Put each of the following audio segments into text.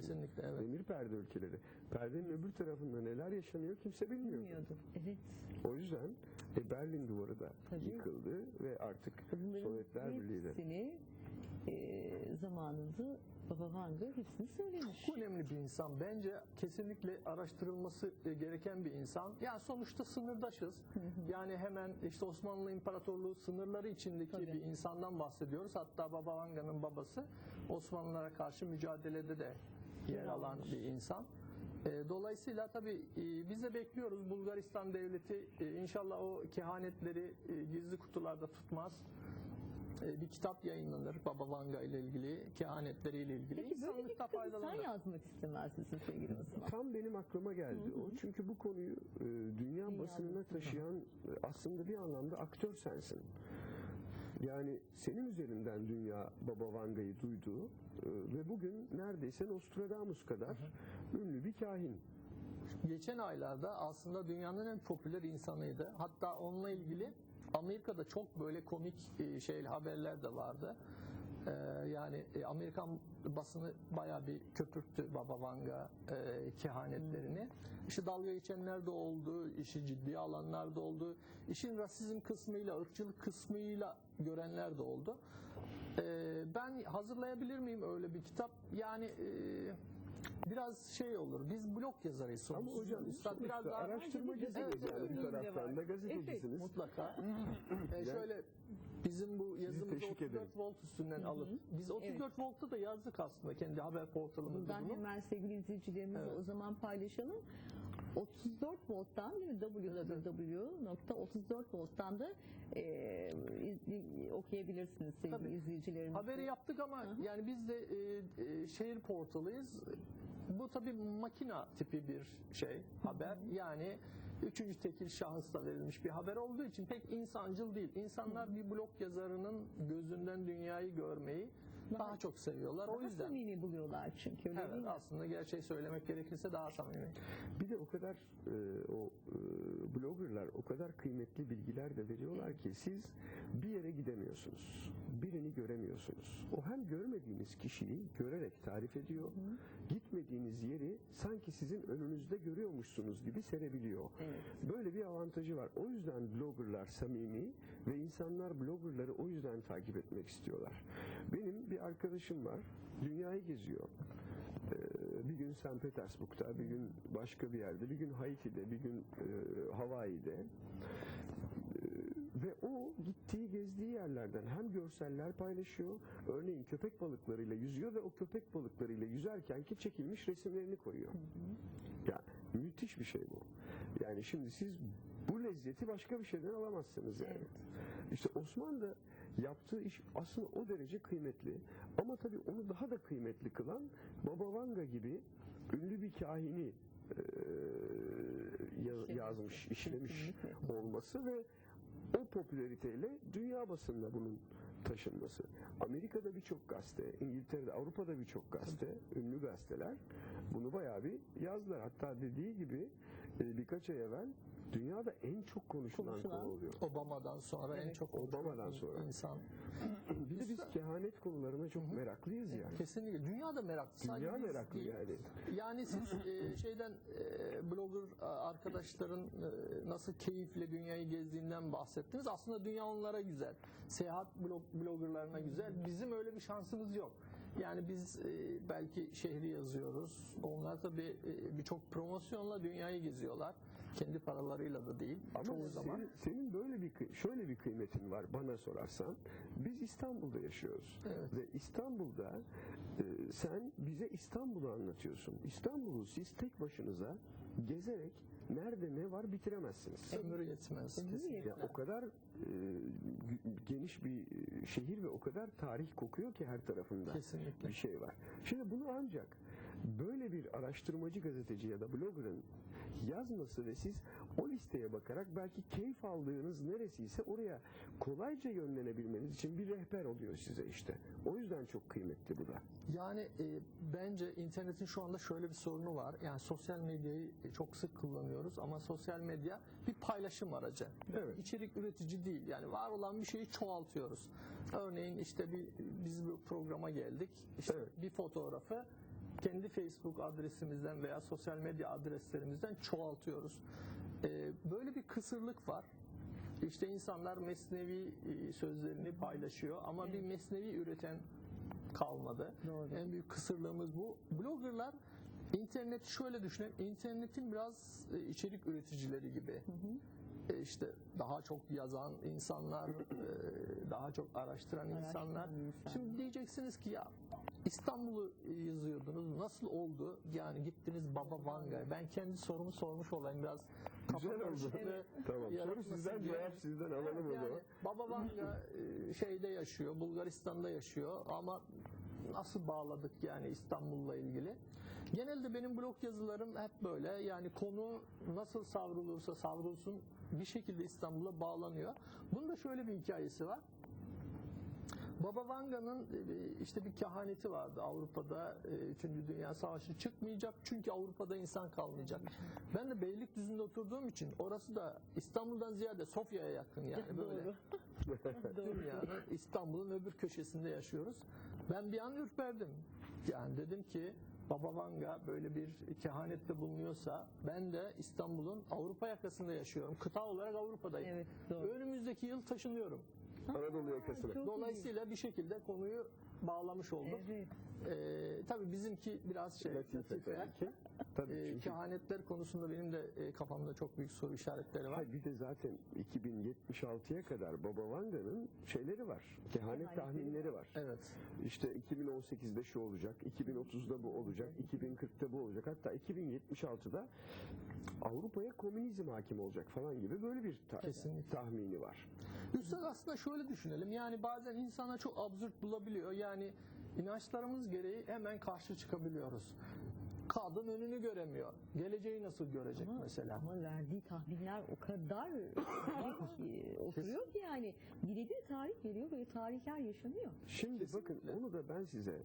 Kesinlikle, evet. Demir perde ülkeleri. Perdenin öbür tarafında neler yaşanıyor kimse bilmiyor. Bilmiyordum. Evet. O yüzden e, Berlin duvarı da Tabii. yıkıldı ve artık Bunların Sovyetler Birliği de hepsini e, zamanında Baba Vanga hepsini söylemiş. Çok önemli bir insan. Bence kesinlikle araştırılması e, gereken bir insan. Yani sonuçta sınırdaşız. Yani hemen işte Osmanlı İmparatorluğu sınırları içindeki Tabii. bir insandan bahsediyoruz. Hatta Baba Vanga'nın babası Osmanlılara karşı mücadelede de yer alan bir insan. E, Dolayısıyla tabii e, biz de bekliyoruz Bulgaristan devleti e, inşallah o kehanetleri gizli kutularda tutmaz. Bir kitap yayınlanır Baba Vanga ile ilgili, kehanetleriyle ilgili. Peki böyle bir kitabı sen yazmak istemez misin sevgili Osman? Tam benim aklıma geldi o. Çünkü bu konuyu dünya, basınına basını. taşıyan aslında bir anlamda aktör sensin. Yani senin üzerinden dünya Baba Vanga'yı duydu e, ve bugün neredeyse Nostradamus kadar ünlü bir kahin. Geçen aylarda aslında dünyanın en popüler insanıydı. Hatta onunla ilgili Amerika'da çok böyle komik e, şey haberler de vardı. Ee, yani e, Amerikan basını bayağı bir köpürttü Baba Vanga e, kehanetlerini. İşte dalga geçenler de oldu, işi ciddiye alanlar da oldu. İşin rasizm kısmıyla, ırkçılık kısmıyla görenler de oldu. Ee, ben hazırlayabilir miyim öyle bir kitap? Yani e, biraz şey olur. Biz blog yazarıyız Ama sonuçta. hocam Üstad sonuçta biraz daha araştırmacısınız Evet, yani evet. bir taraftan da gazetecisiniz. mutlaka. Ee, şöyle bizim bu yazımızı teşvik 34 ederim. volt üstünden alıp biz 34 voltta da yazdık aslında kendi haber portalımızda Buradan bunu. hemen sevgili izleyicilerimize Evet. o zaman paylaşalım. 34 volttan değil mi? www.34 volttan da e, iz- okuyabilirsiniz sevgili Tabii. izleyicilerimiz. Haberi yaptık ama Hı hı. yani biz de e, e, şehir portalıyız. Bu tabii makina tipi bir şey haber. Yani üçüncü tekil şahısla verilmiş bir haber olduğu için pek insancıl değil. İnsanlar bir blog yazarının gözünden dünyayı görmeyi daha, çok seviyorlar. Daha o yüzden samimi buluyorlar çünkü öyle değil evet, mi? aslında gerçeği söylemek gerekirse daha samimi. Bir de o kadar e, o e, bloggerlar o kadar kıymetli bilgiler de veriyorlar ki siz bir yere gidemiyorsunuz. Birini göremiyorsunuz. O hem görmediğiniz kişiyi görerek tarif ediyor. Gitmediğiniz yeri sanki sizin önünüzde görüyormuşsunuz gibi serebiliyor. Evet. Böyle bir avantajı var. O yüzden bloggerlar samimi ve insanlar bloggerları o yüzden takip etmek istiyorlar. Benim bir arkadaşım var. Dünyayı geziyor. Ee, bir gün St. Petersburg'da, bir gün başka bir yerde, bir gün Haiti'de, bir gün e, Hawaii'de. Ee, ve o gittiği gezdiği yerlerden hem görseller paylaşıyor, örneğin köpek balıklarıyla yüzüyor ve o köpek balıklarıyla yüzerken ki çekilmiş resimlerini koyuyor. Ya müthiş bir şey bu. Yani şimdi siz bu lezzeti başka bir şeyden alamazsınız yani. İşte Osman da yaptığı iş aslında o derece kıymetli. Ama tabii onu daha da kıymetli kılan Baba Vanga gibi ünlü bir kahini e, ya- yazmış, işlemiş olması ve o popülariteyle dünya basınına bunun taşınması. Amerika'da birçok gazete, İngiltere'de, Avrupa'da birçok gazete, ünlü gazeteler bunu bayağı bir yazdılar. Hatta dediği gibi birkaç ay evvel dünyada en çok konuşulan, Konuşulan. konu oluyor. Obama'dan sonra en Evet. çok Obama'dan sonra. insan. Bir de biz kehanet konularına çok meraklıyız yani. Kesinlikle. Dünya da meraklı. Dünya biz meraklı değil. yani. Yani siz e, şeyden e, blogger a- arkadaşların e, nasıl keyifle dünyayı gezdiğinden bahsettiniz. Aslında dünya onlara güzel. Seyahat blog, bloggerlarına güzel. Bizim öyle bir şansımız yok. Yani biz e, belki şehri yazıyoruz. Onlar tabii e, birçok promosyonla dünyayı geziyorlar. Kendi paralarıyla da değil. Ama çoğu zaman. senin, senin böyle bir şöyle bir kıymetin var bana sorarsan. Biz İstanbul'da yaşıyoruz. Evet. Ve İstanbul'da e, sen bize İstanbul'u anlatıyorsun. İstanbul'u siz tek başınıza gezerek nerede ne var bitiremezsiniz. Ömür yetmez. Ömür yetmez. Ya o kadar e, geniş bir e, şehir ve o kadar tarih kokuyor ki her tarafında Kesinlikle. bir şey var. Şimdi bunu ancak böyle bir araştırmacı gazeteci ya da bloggerın yazması ve siz o listeye bakarak belki keyif aldığınız neresiyse oraya kolayca yönlenebilmeniz için bir rehber oluyor size işte. O yüzden çok kıymetli bu da. Yani e, bence internetin şu anda şöyle bir sorunu var. Yani sosyal medyayı çok sık kullanıyoruz ama sosyal medya bir paylaşım aracı. Evet. İçerik üretici değil. Yani var olan bir şeyi çoğaltıyoruz. Örneğin işte bir biz bir programa geldik. İşte Evet. bir fotoğrafı kendi Facebook adresimizden veya sosyal medya adreslerimizden çoğaltıyoruz. Ee, böyle bir kısırlık var. İşte insanlar mesnevi e, sözlerini paylaşıyor ama bir mesnevi üreten kalmadı. Doğru. En büyük kısırlığımız bu. Bloggerlar internet şöyle düşünün. internetin biraz e, içerik üreticileri gibi. E, işte daha çok yazan insanlar, e, daha çok araştıran insanlar. Araştıran insanlar. Şimdi diyeceksiniz ki ya İstanbul'u yazıyordunuz. Nasıl oldu? Yani gittiniz Baba Vanga. Ben kendi sorumu sormuş olayım biraz. Güzel oldu. karışıklığı Tamam. Soru sizden diye. cevap sizden alalım o Yani zaman. Baba Vanga e, şeyde yaşıyor, Bulgaristan'da yaşıyor ama nasıl bağladık yani İstanbul'la ilgili? Genelde benim blog yazılarım hep böyle yani konu nasıl savrulursa savrulsun bir şekilde İstanbul'a bağlanıyor. Bunun da şöyle bir hikayesi var. Baba Vanga'nın e, işte bir kehaneti vardı Avrupa'da 3. Dünya Savaşı çıkmayacak çünkü Avrupa'da insan kalmayacak. Ben de Beylikdüzü'nde oturduğum için orası da İstanbul'dan ziyade Sofya'ya yakın yani böyle. Dünyanın İstanbul'un öbür köşesinde yaşıyoruz. Ben bir an ürperdim. Yani dedim ki Baba Vanga böyle bir kehanette bulunuyorsa ben de İstanbul'un Avrupa yakasında yaşıyorum. Kıta olarak Avrupa'dayım. Evet, doğru. Önümüzdeki yıl taşınıyorum. Anadolu yakasına. Çok Dolayısıyla bir şekilde konuyu bağlamış olduk. Evet. Ee, tabii bizimki biraz şey Latife latife. tabii çünkü kehanetler konusunda benim de e, kafamda çok büyük soru işaretleri var. Hayır, bir de zaten 2076'ya kadar Baba Vanga'nın şeyleri var. Kehanet Kehanetleri tahminleri var. Evet. İşte 2018'de şu olacak, 2030'da bu olacak, 2040'da bu olacak. Hatta 2076'da Avrupa'ya komünizm hakim olacak falan gibi böyle bir ta- Kesinlikle. tahmini var. Üstad aslında şöyle düşünelim. Yani bazen insana çok absürt bulabiliyor. Yani inançlarımız gereği hemen karşı çıkabiliyoruz. Kadın önünü göremiyor. Geleceği nasıl görecek Ama, mesela? ama verdiği tahminler o kadar oturuyor ki yani birebir tarih veriyor ve tarihler yaşanıyor. Şimdi bakın onu da ben size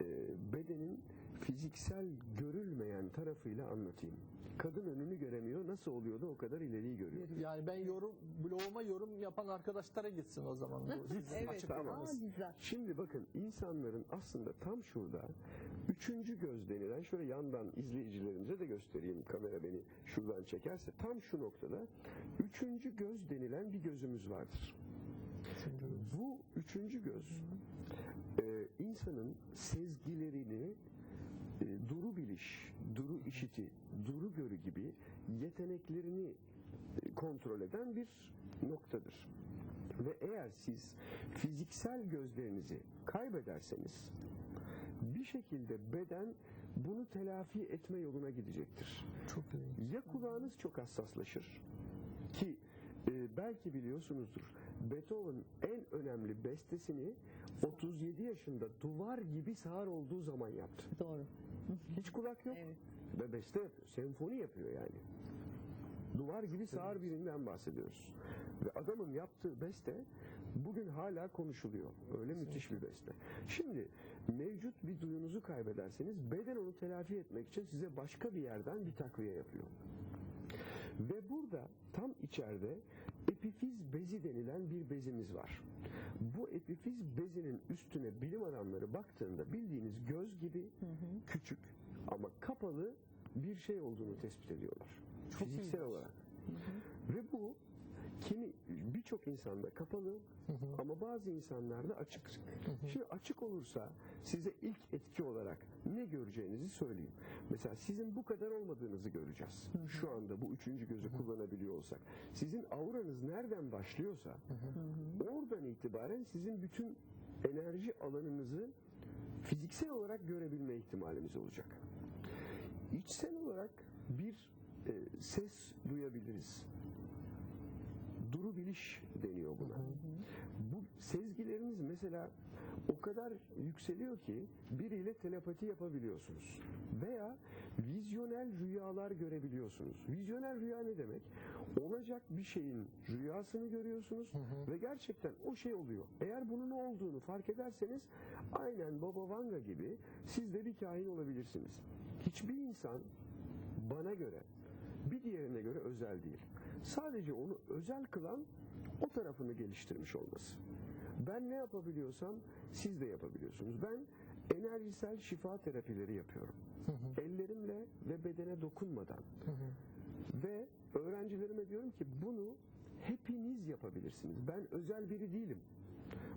e, bedenin fiziksel görülmeyen tarafıyla anlatayım. Kadın önünü göremiyor. Nasıl oluyor da o kadar ileriyi görüyor. Yani ben yorum bloguma yorum yapan arkadaşlara gitsin o zaman bu sizin Evet. açıklamanız. Aa, güzel. Şimdi bakın insanların aslında tam şurada üçüncü göz denilen şöyle yandan izleyicilerimize de göstereyim kamera beni şuradan çekerse tam şu noktada üçüncü göz denilen bir gözümüz vardır. Bu üçüncü göz e, insanın sezgilerini e, duru biliş, duru işiti, duru görü gibi yeteneklerini e, kontrol eden bir noktadır. Ve eğer siz fiziksel gözlerinizi kaybederseniz bir şekilde beden bunu telafi etme yoluna gidecektir. Çok iyi. Ya kulağınız çok hassaslaşır ki e, belki biliyorsunuzdur Beethoven en önemli bestesini 37 yaşında duvar gibi sağır olduğu zaman yaptı. Doğru. Hiç kulak yok Evet. ve beste yapıyor. Senfoni yapıyor yani. Duvar gibi sağır birinden bahsediyoruz. Ve adamın yaptığı beste bugün hala konuşuluyor. Öyle müthiş bir beste. Şimdi mevcut bir duyunuzu kaybederseniz beden onu telafi etmek için size başka bir yerden bir takviye yapıyor. Ve burada tam içeride epifiz bezi denilen bir bezimiz var. Bu epifiz bezinin üstüne bilim adamları baktığında bildiğiniz göz gibi küçük ama kapalı bir şey olduğunu tespit ediyorlar. Çok Fiziksel ilginç. olarak. Ve bu kimi birçok insanda kapalı ama bazı insanlarda açık. Şimdi açık olursa size ilk etki olarak ne göreceğinizi söyleyeyim. Mesela sizin bu kadar olmadığınızı göreceğiz. Şu anda bu üçüncü gözü kullanabiliyor olsak. Sizin auranız nereden başlıyorsa oradan itibaren sizin bütün enerji alanınızı fiziksel olarak görebilme ihtimalimiz olacak. İçsel olarak bir e, ses duyabiliriz. Duru biliş deniyor buna. Bu sezgileriniz mesela o kadar yükseliyor ki biriyle telepati yapabiliyorsunuz. Veya vizyonel rüyalar görebiliyorsunuz. Vizyonel rüya ne demek? Olacak bir şeyin rüyasını görüyorsunuz ve gerçekten o şey oluyor. Eğer bunun olduğunu fark ederseniz aynen Baba Vanga gibi siz de bir kahin olabilirsiniz. Hiçbir insan bana göre bir diğerine göre özel değil. Sadece onu özel kılan o tarafını geliştirmiş olması. Ben ne yapabiliyorsam siz de yapabiliyorsunuz. Ben enerjisel şifa terapileri yapıyorum. Ellerimle ve bedene dokunmadan. Ve öğrencilerime diyorum ki bunu hepiniz yapabilirsiniz. Ben özel biri değilim.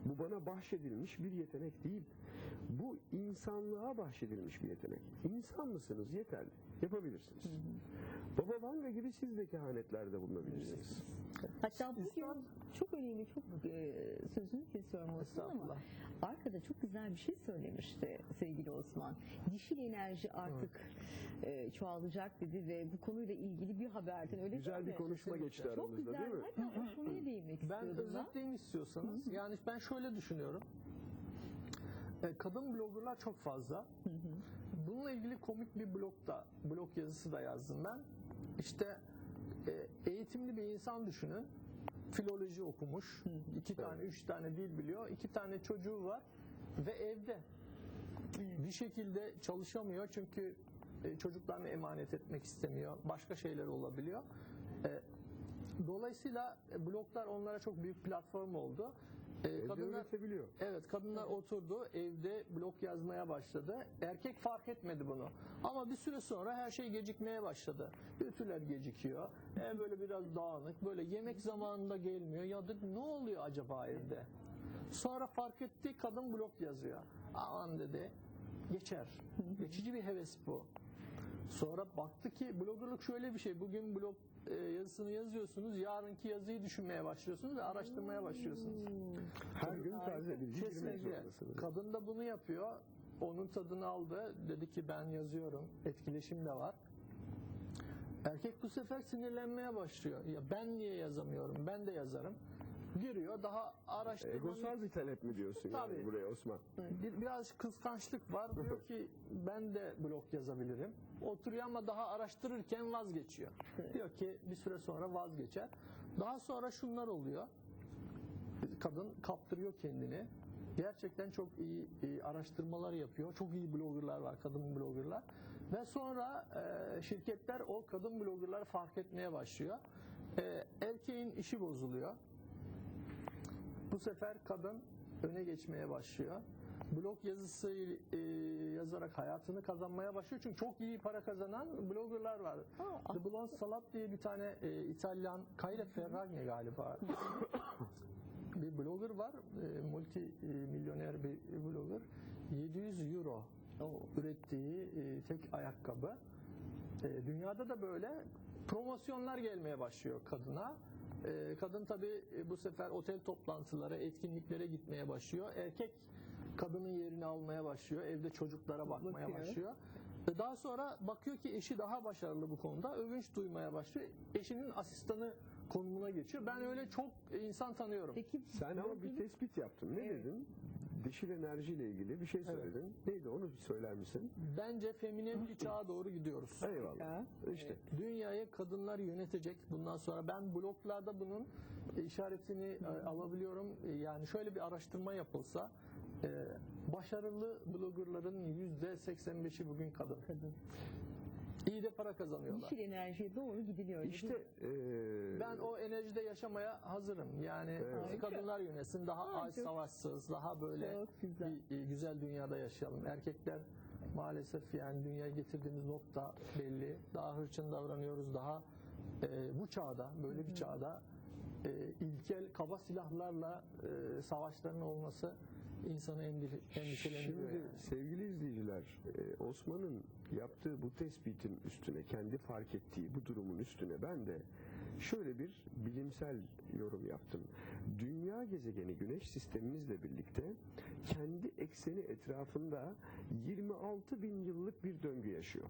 Bu bana bahşedilmiş bir yetenek değil. Bu insanlığa bahşedilmiş bir yetenek. İnsan mısınız? Yeterli. Yapabilirsiniz. Baba Vanga gibi siz de kehanetlerde bulunabilirsiniz. Hatta bugün İslam- çok önemli, çok e, sözünü kesiyorum Osman ama arkada çok güzel bir şey söylemişti sevgili Osman. Dişil enerji artık e, çoğalacak dedi ve bu konuyla ilgili bir haberden öyle Güzel bir mi? konuşma Kesinlikle. geçti Çok aramızda güzel. değil mi? Hatta o konuya değinmek Ben istiyordum ben. özetleyeyim istiyorsanız. Yani ben şöyle düşünüyorum. E, Kadın bloggerlar çok fazla. Bununla ilgili komik bir blog da, blog yazısı da yazdım ben. İşte e, eğitimli bir insan düşünün. Filoloji okumuş. iki tane, üç tane dil biliyor. iki tane çocuğu var ve evde. Bir şekilde çalışamıyor çünkü e, çocuklarını emanet etmek istemiyor. Başka şeyler olabiliyor. E, Dolayısıyla e, bloglar onlara çok büyük platform oldu. E, kadınlar öğretebiliyor. Evet kadınlar oturdu evde blog yazmaya başladı. Erkek fark etmedi bunu. Ama bir süre sonra her şey gecikmeye başladı. Ütüler gecikiyor. Ev böyle biraz dağınık. Böyle yemek zamanında gelmiyor. Ya dedi ne oluyor acaba evde? Sonra fark etti kadın blog yazıyor. Aman dedi geçer. Geçici bir heves bu. Sonra baktı ki bloggerlık şöyle bir şey. Bugün blog e, yazısını yazıyorsunuz. Yarınki yazıyı düşünmeye başlıyorsunuz ve araştırmaya başlıyorsunuz. Her gün taze bilgi girmek zorundasınız. Kadın da bunu yapıyor. Onun tadını aldı. Dedi ki ben yazıyorum. Etkileşim de var. Erkek bu sefer sinirlenmeye başlıyor. Ya ben niye yazamıyorum? Ben de yazarım. Giriyor daha araştırma. Egosal bir talep mi diyorsun yani Tabii. buraya Osman? Bir, biraz kıskançlık var. Diyor ki ben de blog yazabilirim. Oturuyor ama daha araştırırken vazgeçiyor. Diyor ki bir süre sonra vazgeçer. Daha sonra şunlar oluyor. Kadın kaptırıyor kendini. Gerçekten çok iyi e, araştırmalar yapıyor. Çok iyi bloggerlar var, kadın bloggerlar. Ve sonra e, şirketler o kadın bloggerları fark etmeye başlıyor. E, erkeğin işi bozuluyor. Bu sefer kadın öne geçmeye başlıyor. Blog yazısı e, yazarak hayatını kazanmaya başlıyor. Çünkü çok iyi para kazanan bloggerlar var. Aa, The Blonde Salat diye bir tane e, İtalyan, Kayla Ferragni galiba. bir blogger var. E, multi e, milyoner bir blogger. 700 euro ürettiği e, tek ayakkabı. E, dünyada da böyle promosyonlar gelmeye başlıyor kadına. E, kadın tabi bu sefer otel toplantılara, etkinliklere gitmeye başlıyor. Erkek kadının yerini almaya başlıyor. Evde çocuklara bakmaya Bakıyor. başlıyor. Ve daha sonra bakıyor ki eşi daha başarılı bu konuda. Övünç duymaya başlıyor. Eşinin asistanı konumuna geçiyor. Ben öyle çok insan tanıyorum. Peki Sen ama bir tespit yaptın. Ne Evet. dedin? Dişil enerjiyle ilgili bir şey söyledin. Neydi onu bir söyler misin? Bence feminen bir çağa doğru gidiyoruz. Eyvallah. Ya. İşte. Dünyayı kadınlar yönetecek bundan sonra. Ben bloglarda bunun işaretini e, alabiliyorum. E, Yani şöyle bir araştırma yapılsa e, başarılı bloggerların yüzde 85'i bugün kadın. kadın. İyi de para kazanıyorlar. Dişil enerjiye doğru gidiliyor. İşte eee, Ben o enerjide yaşamaya hazırım. Yani Evet. kadınlar yönetsin, daha Aa, az savaşsız, daha böyle güzel. bir e, güzel dünyada yaşayalım. Erkekler maalesef yani dünyaya getirdiğimiz nokta belli. Daha hırçın davranıyoruz. Daha e, bu çağda, böyle bir çağda e, ilkel kaba silahlarla e, savaşların olması insanı endişe- endişelendiriyor. Şimdi yani. sevgili izleyiciler, e, Osman'ın yaptığı bu tespitin üstüne, kendi fark ettiği bu durumun üstüne ben de şöyle bir bilimsel yorum yaptım. Dünya gezegeni Güneş sistemimizle birlikte kendi ekseni etrafında 26 bin yıllık bir döngü yaşıyor.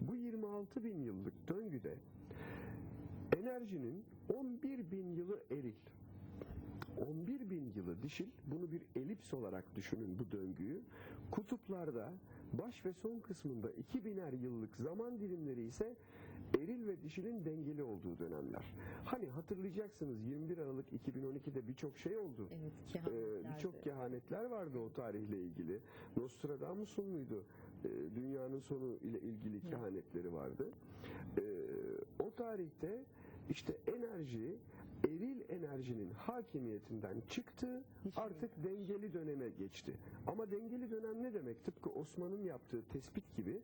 Bu 26 bin yıllık döngüde enerjinin 11 bin yılı eril, 11 bin yılı dişil, bunu bir elips olarak düşünün bu döngüyü. Kutuplarda baş ve son kısmında 2000'er yıllık zaman dilimleri ise eril ve dişilin dengeli olduğu dönemler. Hani hatırlayacaksınız 21 Aralık 2012'de birçok şey oldu. Evet, Ee, birçok kehanetler vardı o tarihle ilgili. Nostradamus'un muydu? Ee, dünyanın sonu ile ilgili kehanetleri vardı. Ee, o tarihte işte enerji eril enerjinin hakimiyetinden çıktı artık dengeli döneme geçti. Ama dengeli dönem ne demek? Tıpkı Osman'ın yaptığı tespit gibi